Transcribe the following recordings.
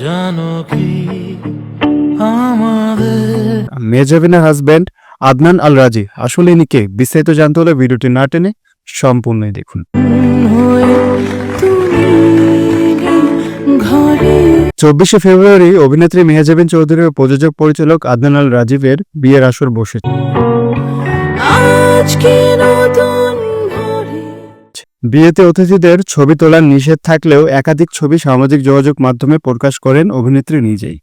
জানো কি আমাদের? মেজাবিনের হাজবেন্ড আদনান আল রাজি আসলে ইনি কে? বিস্তারিত জানতে হলে ভিডিওটি না টেনে সম্পূর্ণই দেখুন। চব্বিশে ফেব্রুয়ারি অভিনেত্রী মেহজাবিন ও প্রযোজক পরিচালক আদনান আল রাজীবের বিয়ের আসর বসে। আজকে নতুন ভরে বিয়েতে অতিথিদের ছবি তোলার নিষেধ থাকলেও একাধিক ছবি সামাজিক যোগাযোগ মাধ্যমে প্রকাশ করেন অভিনেত্রী নিজেই।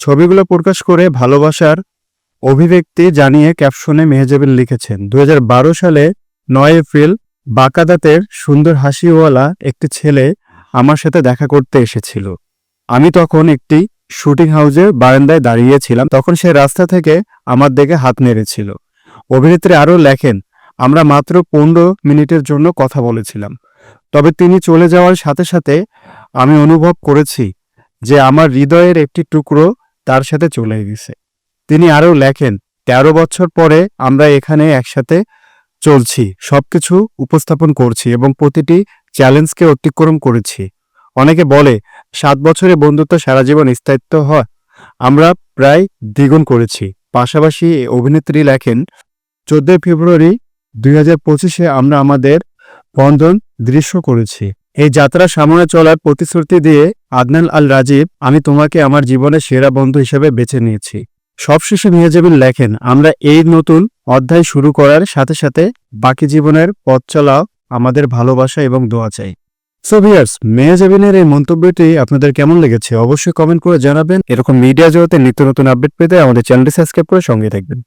ছবিগুলো প্রকাশ করে ভালোবাসার অভিব্যক্তি জানিয়ে ক্যাপশনে মেহজাবিন লিখেছেন, দুই হাজার বারো সালে নয় এপ্রিল বাকাদাতের সুন্দর হাসিওয়ালা একটি ছেলে আমার সাথে দেখা করতে এসেছিল। আমি তখন একটি শুটিং হাউসের বারান্দায় দাঁড়িয়েছিলাম, তখন সে রাস্তা থেকে আমার দিকে হাত নেড়েছিল। অভিনেত্রী আরও লেখেন, আমরা মাত্র পনেরো মিনিটের জন্য কথা বলেছিলাম। তবে তিনি চলে যাওয়ার সাথে সাথে আমি অনুভব করেছি যে আমার হৃদয়ের একটি টুকরো তার সাথে চলে গেছে। তিনি আরও লেখেন, তেরো বছর পরে আমরা এখানে একসাথে চলছি, সবকিছু উপস্থাপন করছি এবং প্রতিটি চ্যালেঞ্জকে অতিক্রম করেছি। অনেকে বলে, সাত বছরে বন্ধুত্ব সারা জীবন স্থায়িত্ব হয়। আমরা প্রায় দ্বিগুণ করেছি। পাশাপাশি অভিনেত্রী লেখেন চোদ্দই ফেব্রুয়ারি দুই আমরা আমাদের বন্ধন দৃশ্য করেছি। এই যাত্রা সামনে চলার প্রতিশ্রুতি দিয়ে আদনান আল রাজীব, আমি তোমাকে আমার জীবনের সেরা বন্ধু হিসেবে বেছে নিয়েছি। সবশেষে মিয়াজাবিন লেখেন, আমরা এই নতুন অধ্যায় শুরু করার সাথে সাথে বাকি জীবনের পথ চলাও আমাদের ভালোবাসা এবং দোয়া চাই। সো ভিয়ার্স মেয়াজাবিনের এই মন্তব্যটি আপনাদের কেমন লেগেছে? অবশ্যই কমেন্ট করে জানাবেন। এরকম মিডিয়া জগতে নিত্য নতুন আপডেট পেতে আমাদের চ্যানেলটি সাবস্ক্রাইব করে সঙ্গে থাকবেন।